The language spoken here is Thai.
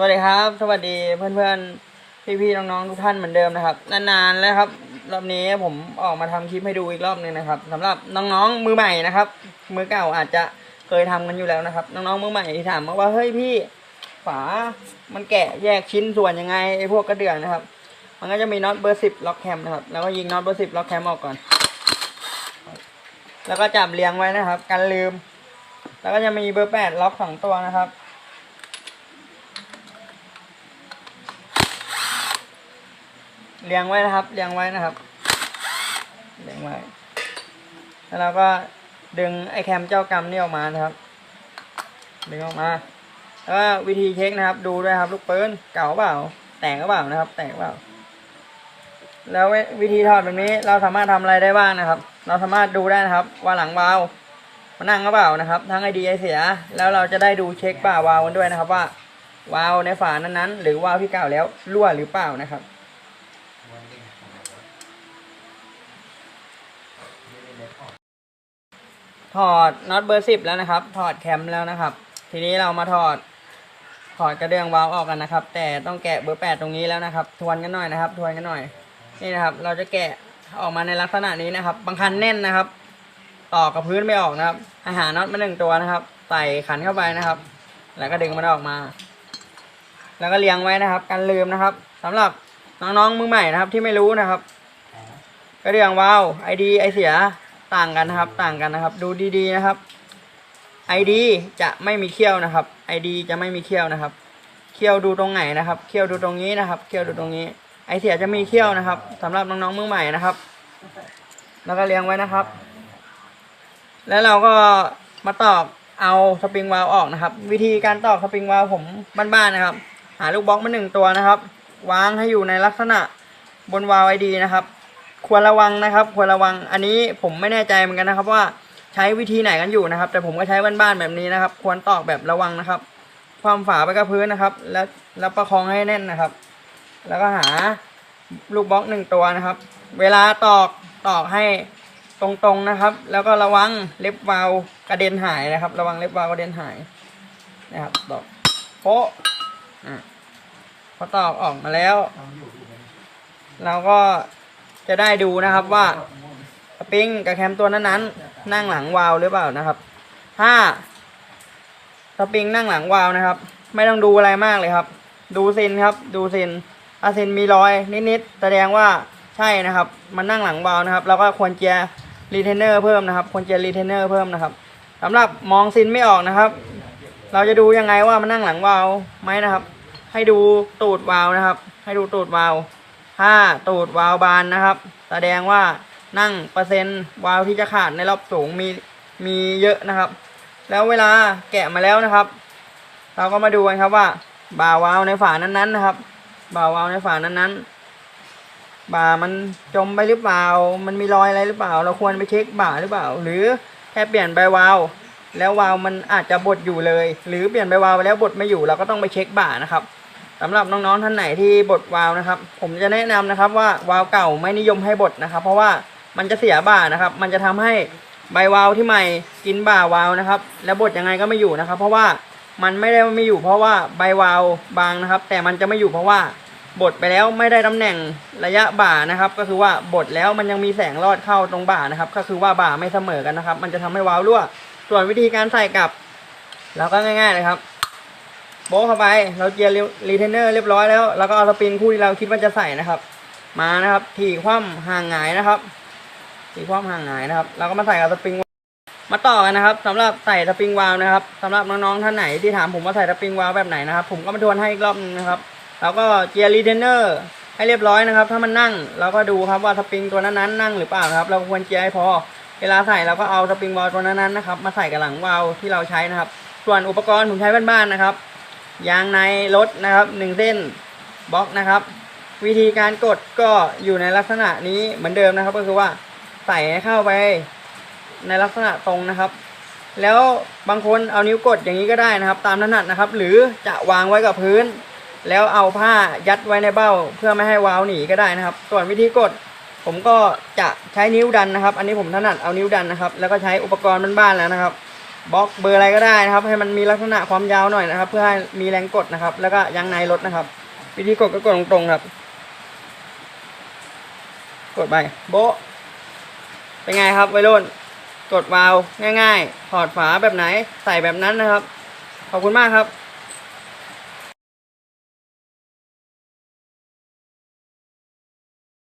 สวัสดีครับ สวัสดีเพื่อนๆ พี่ๆ น้องๆ ทุกท่านเหมือนเดิมนะครับ นานๆแล้วครับ รอบนี้ผมออกมาทำคลิปให้ดูอีกรอบหนึงนะครับสำหรับน้องๆ มือใหม่นะครับ มือเก่าอาจจะเคยทำกันอยู่แล้วนะครับ น้องๆ มือใหม่ที่ถามมาว่า เฮ้ยพี่ ฝา มันแกะแยกชิ้นส่วนยังไงไอ้พวกกระเดื่องนะครับ มันก็จะมีน็อตเบอร์สิบล็อกแคมนะครับ แล้วก็ยิงน็อตเบอร์สิบล็อกแคมออกก่อน แล้วก็จับเรียงไว้นะครับ กันลืม แล้วก็จะมีเบอร์แปดล็อกสองตัวนะครับ เรียงไว้นะครับเรียงไว้นะครับเรียงไว้ แล้วเราก็ดึงไอ้แคมเจ้ากรรมนี่ออกมานะครับ ดึงออกมา แล้วก็วิธีเช็คนะครับ ดูด้วยครับ ลูกปืนเก่าเปล่า แตกเปล่านะครับ แตกเปล่า แล้ววิธีถอดแบบนี้เราสามารถทำอะไรได้บ้างนะครับ เราสามารถดูได้นะครับ ว่าหลังวาล์วมันนั่งเปล่านะครับ ทั้งไอดีไอเสีย แล้วเราจะได้ดูเช็คบ่าวาล์วกันด้วยนะครับว่าวาล์วในฝานั้นๆ หรือวาล์วที่เก่าแล้วรั่วหรือเปล่านะครับ ถอดน็อตเบอร์สิบแล้วนะครับ ถอดแคมแล้วนะครับ ทีนี้เรามาถอดถอดกระเดื่องวาล์วออกกันนะครับ แต่ต้องแกะเบอร์แปดตรงนี้แล้วนะครับ ทวนกันหน่อยนะครับ ทวนกันหน่อย นี่นะครับ เราจะแกะออกมาในลักษณะนี้นะครับ บางคันแน่นนะครับ ต่อกับพื้นไม่ออกนะครับ อาหารน็อตมาหนึ่งตัวนะครับ ใส่ขันเข้าไปนะครับ แล้วก็ดึงมันออกมา แล้วก็เรียงไว้นะครับ กันลืมนะครับสำหรับน้องๆมือใหม่นะครับ ที่ไม่รู้นะครับ กระเดื่องวาล์วไอดีไอเสีย ต่างกันนะครับต่างกันนะครับ ดูดีๆนะครับ ID จะไม่มีเขี้ยวนะครับ ID จะไม่มีเขี้ยวนะครับ เขี้ยวดูตรงไหนนะครับเขี้ยวดูตรงนี้นะครับเขี้ยวดูตรงนี้ ไอเสียจะมีเขี้ยวนะครับสำหรับน้องๆมือใหม่นะครับ แล้วก็เลี้ยงไว้นะครับ แล้วเราก็มาตอกเอาสปริงวาล์วออกนะครับ วิธีการตอกสปริงวาล์วผมบ้านๆนะครับ หาลูกบล็อกมาหนึ่งตัวนะครับ วางให้อยู่ในลักษณะบนวาล์วไอดีนะครับ ควรระวังนะครับ ควรระวังอันนี้ผมไม่แน่ใจเหมือนกันนะครับ ว่าใช้วิธีไหนกันอยู่นะครับ แต่ผมก็ใช้บ้านๆแบบนี้นะครับ ควรตอกแบบระวังนะครับ ความฝาไปกับพื้นนะครับ แล้วแล้วประคองให้แน่นนะครับ แล้วก็หาลูกบล็อกหนึ่งตัวนะครับ เวลาตอกตอกให้ตรงๆนะครับ แล้วก็ระวังเล็บวาล์วกระเด็นหายนะครับ ระวังเล็บวาล์วกระเด็นหายนะครับตอกโป๊ะอะพอตอกออกมาแล้ว เราก็ จะได้ดูนะครับว่าสปริงกับแคมตัวนั้นๆ นั่งหลังวาวหรือเปล่านะครับ ถ้าสปริงนั่งหลังวาวนะครับ ไม่ต้องดูอะไรมากเลยครับ ดูซินครับ ดูซินถ้าซินมีรอยนิดๆแสดงว่าใช่นะครับ มันนั่งหลังวาวนะครับเราก็ควรเจียรีเทนเนอร์เพิ่มนะครับ ควรเจียรีเทนเนอร์เพิ่มนะครับสำหรับมองซินไม่ออกนะครับ เราจะดูยังไงว่ามันนั่งหลังวาวไหมนะครับ ให้ดูตูดวาวนะครับ ให้ดูตูดวาว ถ้าตูดวาล์วบานนะครับ แสดงว่านั่งเปอร์เซ็นต์วาล์วที่จะขาดในรอบสูงมีมีเยอะนะครับ แล้วเวลาแกะมาแล้วนะครับ เราก็มาดูกันครับว่าบ่าวาล์วในฝานั้นๆนะครับบ่าวาล์วในฝานั้นๆบ่ามันจมไปหรือเปล่า มันมีรอยอะไรหรือเปล่า เราควรไปเช็คบ่าหรือเปล่า หรือแค่เปลี่ยนใบวาล์วแล้ววาล์วมันอาจจะบดอยู่เลย หรือเปลี่ยนใบวาล์วไปแล้วบดไม่อยู่ เราก็ต้องไปเช็คบ่านะครับ สำหรับน้องๆท่านไหนที่บดวาล์วนะครับ ผมจะแนะนำนะครับว่าวาล์วเก่าไม่นิยมให้บดนะครับ เพราะว่ามันจะเสียบ่านะครับ มันจะทำให้ใบวาล์วที่ใหม่กินบ่าวาล์วนะครับ แล้วบดยังไงก็ไม่อยู่นะครับ เพราะว่ามันไม่ได้ไม่อยู่เพราะว่าใบวาล์วบางนะครับ แต่มันจะไม่อยู่เพราะว่าบดไปแล้วไม่ได้ตำแหน่งระยะบ่านะครับ ก็คือว่าบดแล้วมันยังมีแสงรอดเข้าตรงบ่านะครับ ก็คือว่าบ่าไม่เสมอกันนะครับ มันจะทำให้วาล์วรั่ว ส่วนวิธีการใส่กลับเราก็ง่าย ๆเลยครับ โบ๊เข้าไป เราเจียร์รีเทนเนอร์เรียบร้อยแล้ว แล้วก็เอาสปริงคู่ที่เราคิดว่าจะใส่นะครับ มานะครับ ถี่คว่ำห่างหงายนะครับถี่คว่ำห่างหงายนะครับ เราก็มาใส่กับสปริงมาต่อกันนะครับสำหรับใส่สปริงวาล์วนะครับสำหรับน้องๆท่านไหนที่ถามผมว่าใส่สปริงวาล์วแบบไหนนะครับ ผมก็มาทวนให้อีกรอบนึงนะครับแล้วก็เจียร์รีเทนเนอร์ให้เรียบร้อยนะครับ ถ้ามันนั่งเราก็ดูครับว่าสปริงตัวนั้นๆนั่งหรือเปล่าครับ เราควรเจียร์ให้พอ เวลาใส่เราก็เอาสปริงวาล์วตัวนั้นๆนะครับ มาใส่กับหลังวาล์วที่เราใช้นะครับ ส่วนอุปกรณ์ผมใช้บ้านๆนะครับ ยางในรถนะครับหนึ่งเส้นบล็อกนะครับ วิธีการกดก็อยู่ในลักษณะนี้เหมือนเดิมนะครับ ก็คือว่าใส่เข้าไปในลักษณะตรงนะครับ แล้วบางคนเอานิ้วกดอย่างนี้ก็ได้นะครับ ตามถนัดนะครับ หรือจะวางไว้กับพื้น แล้วเอาผ้ายัดไว้ในเบ้า เพื่อไม่ให้วาล์วหนีก็ได้นะครับ ส่วนวิธีกดผมก็จะใช้นิ้วดันนะครับ อันนี้ผมถนัดเอานิ้วดันนะครับ แล้วก็ใช้อุปกรณ์บ้านๆแล้วนะครับ บล็อกเบอร์อะไรก็ได้นะครับ ให้มันมีลักษณะความยาวหน่อยนะครับ เพื่อให้มีแรงกดนะครับ แล้วก็ยางในรถนะครับ วิธีกดก็กดตรงๆครับ กดไปโบะเป็นไงครับวัยรุ่นกดวาล์วง่าย ๆ ถอดฝาแบบไหนใส่แบบนั้นนะครับ ขอบคุณมากครับ